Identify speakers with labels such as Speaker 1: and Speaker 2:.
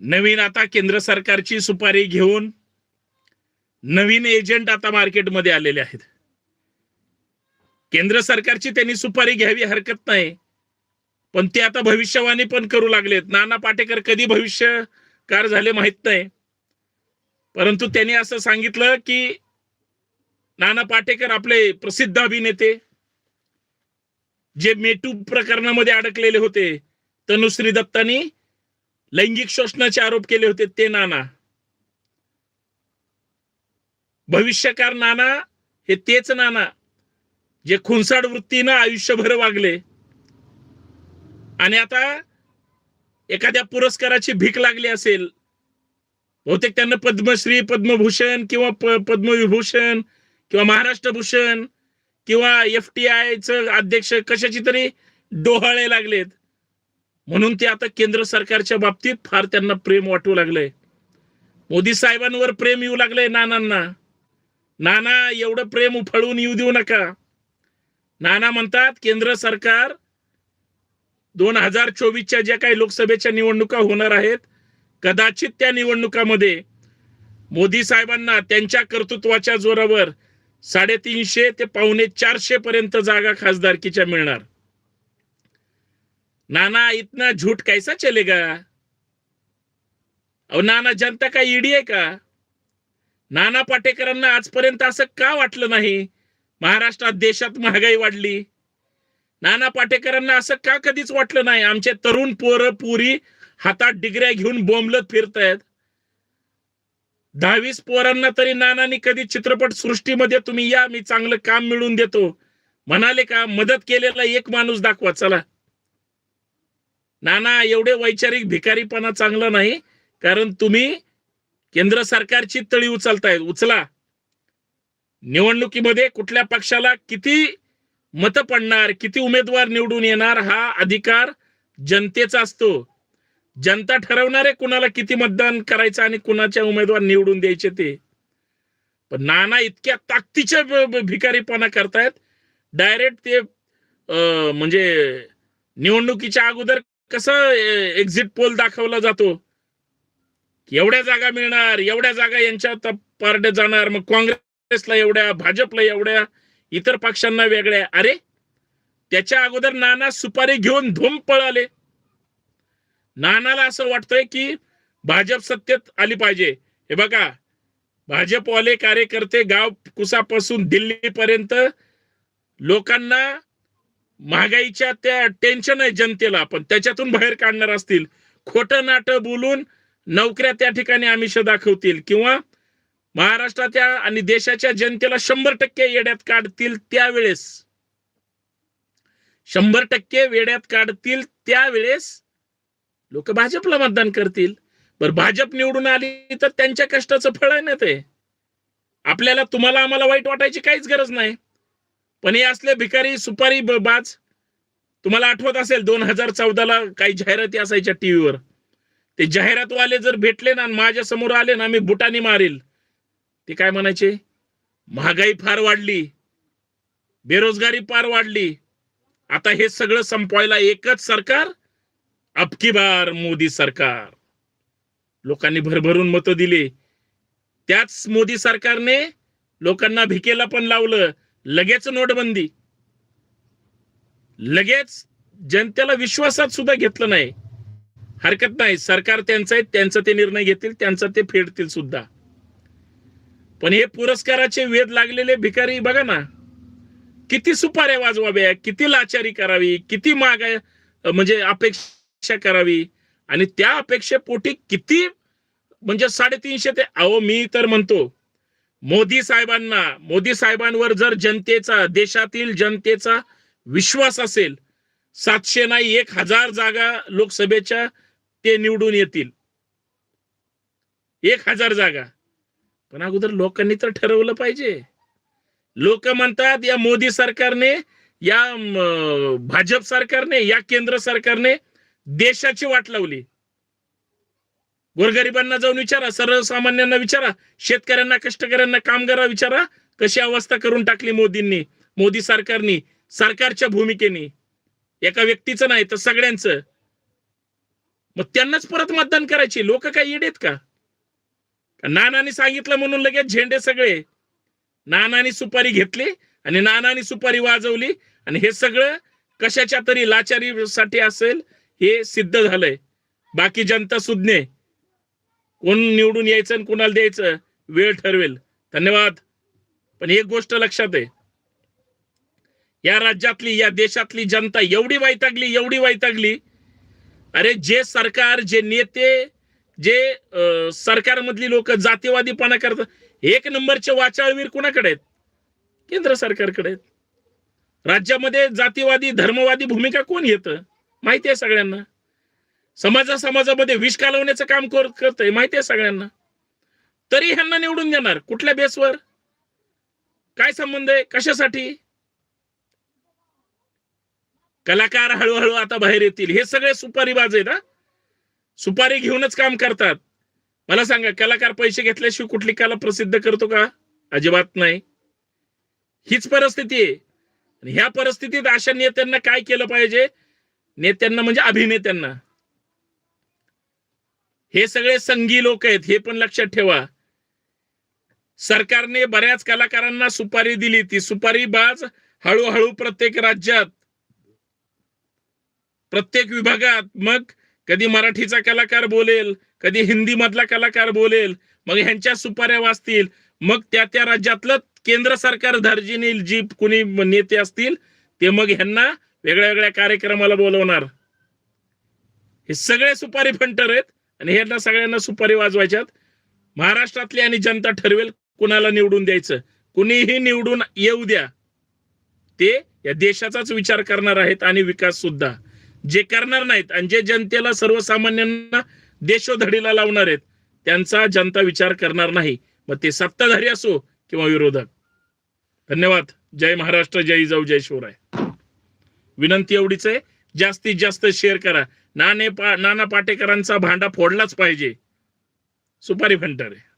Speaker 1: नवीन आता केंद्र सरकारची सुपारी घेऊन नवीन एजंट आता मार्केटमध्ये आलेले आहेत. केंद्र सरकारची त्यांनी सुपारी घ्यावी हरकत नाही. पण ते आता भविष्यवाणी पण करू लागलेत. नाना पाटेकर कधी भविष्यकार झाले माहीत नाही. परंतु त्यांनी असं सांगितलं की नाना पाटेकर आपले प्रसिद्ध अभिनेते जे मेटू प्रकरणामध्ये अडकलेले होते तनुश्री दत्तानी लैंगिक शोषणाचे आरोप केले होते ते नाना. भविष्यकार नाना हे तेच नाना जे खुनसाड वृत्तीनं आयुष्यभर वागले. आणि आता एखाद्या पुरस्काराची भीक लागली असेल बहुतेक त्यांना पद्मश्री पद्मभूषण किंवा पद्मविभूषण किंवा महाराष्ट्र भूषण किंवा एफ टी आयचं अध्यक्ष कशाची तरी डोहाळे लागलेत. म्हणून ते आता केंद्र सरकारच्या बाबतीत फार त्यांना प्रेम वाटू लागलंय. मोदी साहेबांवर प्रेम येऊ लागलंय नानांना. नाना एवढं प्रेम उफळून येऊ देऊ नका. नाना म्हणतात केंद्र सरकार दोन हजार चोवीसच्या ज्या काही लोकसभेच्या निवडणुका होणार आहेत कदाचित त्या निवडणुकामध्ये मोदी साहेबांना त्यांच्या कर्तृत्वाच्या जोरावर साडेतीनशे ते पावणे चारशे पर्यंत जागा खासदारकीच्या मिळणार. नाना इतना झूठ कैसा चलेगा? अहो नाना जनता काय ईडी आहे का? नाना पाटेकरांना आजपर्यंत असं का वाटलं नाही? महाराष्ट्रात देशात महागाई वाढली. नाना पाटेकरांना असं का कधीच वाटलं नाही? आमचे तरुण पोरं पुरी हातात डिग्र्या घेऊन बोंबलत फिरतायत. दहावीस पोरांना तरी नानानी कधी चित्रपट सृष्टीमध्ये तुम्ही या मी चांगलं काम मिळवून देतो. म्हणाले का मदत केलेला एक माणूस दाखवा चला. नाना एवढे वैचारिक भिकारीपणा चांगला नाही कारण तुम्ही केंद्र सरकारची तळी उचलताय उचला. निवडणुकीमध्ये कुठल्या पक्षाला किती मत पडणार किती उमेदवार निवडून येणार हा अधिकार जनतेचा असतो. जनता ठरवणार आहे कुणाला किती मतदान करायचं आणि कुणाच्या उमेदवार निवडून द्यायचे ते. पण नाना इतक्या ताकदीच्या भिकारीपणा करतायत. डायरेक्ट ते म्हणजे निवडणुकीच्या अगोदर कसं एक्झिट पोल दाखवला जातो? एवढ्या जागा मिळणार एवढ्या जागा यांच्या पारडे जाणार मग काँग्रेसला एवढ्या भाजपला एवढ्या इतर पक्षांना वेगळ्या. अरे त्याच्या अगोदर नाना सुपारी घेऊन धूम पळाले. नानाला असं वाटतंय की भाजप सत्तेत आली पाहिजे. हे बघा भाजपवाले कार्यकर्ते गाव कुसापासून दिल्लीपर्यंत लोकांना महागाईच्या त्या टेन्शन आहे जनतेला पण त्याच्यातून बाहेर काढणार असतील. खोटं नाटं बोलून नोकऱ्या त्या ठिकाणी आमिष दाखवतील किंवा महाराष्ट्राच्या आणि देशाच्या जनतेला शंभर टक्के येड्यात काढतील त्यावेळेस. शंभर टक्के वेड्यात काढतील त्यावेळेस लोक भाजपला मतदान करतील. बर भाजप निवडून आली तर त्यांच्या कष्टाचं फळ आहे ना ते. आपल्याला तुम्हाला आम्हाला वाईट वाटायची काहीच गरज नाही. पण हे असले भिकारी सुपारी बाज तुम्हाला आठवत असेल दोन हजार चौदाला काही जाहिराती असायच्या टीव्हीवर. ते जाहिरातवाले जर भेटले ना माझ्यासमोर आले ना मी बुटानी मारेल. ते काय म्हणायचे? महागाई फार वाढली बेरोजगारी फार वाढली. आता हे सगळं संपवायला एकच सरकार अबकी बार मोदी सरकार. लोकांनी भरभरून मतं दिली. त्याच मोदी सरकारने लोकांना भिकेला पण लावलं. लगेच नोटबंदी. लगेच जनतेला विश्वासात सुद्धा घेतलं नाही. हरकत नाही. सरकार त्यांचं आहे त्यांचं ते निर्णय घेतील त्यांचं ते फेडतील सुद्धा. पण हे पुरस्काराचे वेध लागलेले भिकारी बघा ना. किती सुपाऱ्या वाजवाव्या किती लाचारी करावी किती माग म्हणजे अपेक्षा करावी. आणि त्या अपेक्षेपोटी किती म्हणजे साडेतीनशे ते अहो मी तर म्हणतो मोदी साहेबांना मोदी साहेबांवर जर जनतेचा देशातील जनतेचा विश्वास असेल सातशे नाही एक हजार जागा लोकसभेच्या ते निवडून येतील. एक हजार जागा. पण अगोदर लोकांनी तर ठरवलं पाहिजे. लोक म्हणतात या मोदी सरकारने या भाजप सरकारने या केंद्र सरकारने देशाची वाट लावली. गोरगरिबांना जाऊन विचारा सर्वसामान्यांना विचारा शेतकऱ्यांना कष्टकऱ्यांना कामगारा विचारा कशी अवस्था करून टाकली मोदींनी मोदी सरकारनी सरकारच्या भूमिकेने. एका व्यक्तीचं नाही तर सगळ्यांचं. मग त्यांनाच परत मतदान करायचे लोक काय येडेत का? का नानानी सांगितलं म्हणून लगेच झेंडे सगळे. नानानी सुपारी घेतली आणि नानानी सुपारी वाजवली आणि हे सगळं कशाच्या तरी लाचारीसाठी असेल हे सिद्ध झालंय. बाकी जनता सुज्ञे कोण निवडून यायचं आणि कोणाला द्यायचं वेळ ठरवेल. धन्यवाद. पण एक गोष्ट लक्षात आहे. या राज्यातली या देशातली जनता एवढी वैतागली एवढी वैतागली. अरे जे सरकार जे नेते जे सरकारमधली लोक जातीवादीपणा करतात एक नंबरचे वाचाळवीर कुणाकडे आहेत? केंद्र सरकारकडे आहेत. राज्यामध्ये जातीवादी धर्मवादी भूमिका कोण घेतं? माहिती आहे सगळ्यांना. समाजा समाजामध्ये विष कालवण्याचं काम करत आहे माहिती आहे सगळ्यांना. तरी ह्यांना निवडून देणार. कुठल्या बेसवर? काय संबंध आहे? कशासाठी? कलाकार हळूहळू आता बाहेर येतील. हे सगळे सुपारीबाज आहेत हा. सुपारी घेऊनच काम करतात. मला सांगा कलाकार पैसे घेतल्याशिवाय कुठली कला प्रसिद्ध करतो का? अजिबात नाही. हीच परिस्थिती आहे. ह्या परिस्थितीत अशा नेत्यांना काय केलं पाहिजे? नेत्यांना म्हणजे अभिनेत्यांना. हे सगळे संघी लोक आहेत हे पण लक्षात ठेवा. सरकारने बऱ्याच कलाकारांना सुपारी दिली ती सुपारी बाज हळूहळू प्रत्येक राज्यात प्रत्येक विभागात. मग कधी मराठीचा कलाकार बोलेल कधी हिंदी मधला कलाकार बोलेल मग ह्यांच्या सुपाऱ्या वाचतील मग त्या त्या राज्यातलं केंद्र सरकार धार्जिनील जी कुणी नेते असतील ते मग ह्यांना वेगळ्या वेगळ्या कार्यक्रमाला बोलवणार. हे सगळे सुपारी फंटर आहेत. आणि ह्यांना सगळ्यांना सुपारी वाजवायच्यात. महाराष्ट्रातली आणि जनता ठरवेल कुणाला निवडून द्यायचं. कुणीही निवडून येऊ द्या. ते या देशाचाच विचार करणार आहेत आणि विकास सुद्धा. जे करणार नाहीत आणि जे जनतेला सर्वसामान्यांना देशोधडीला लावणार आहेत त्यांचा जनता विचार करणार नाही. मग ते सत्ताधारी असो किंवा विरोधक. धन्यवाद. जय महाराष्ट्र जय जाऊ जय शिवराय. विनंती एवढीच आहे. जास्तीत जास्त शेअर करा. नाने पा नाना पाटेकरांचा भांडा फोडलाच पाहिजे. सुपारी फंटर आहे.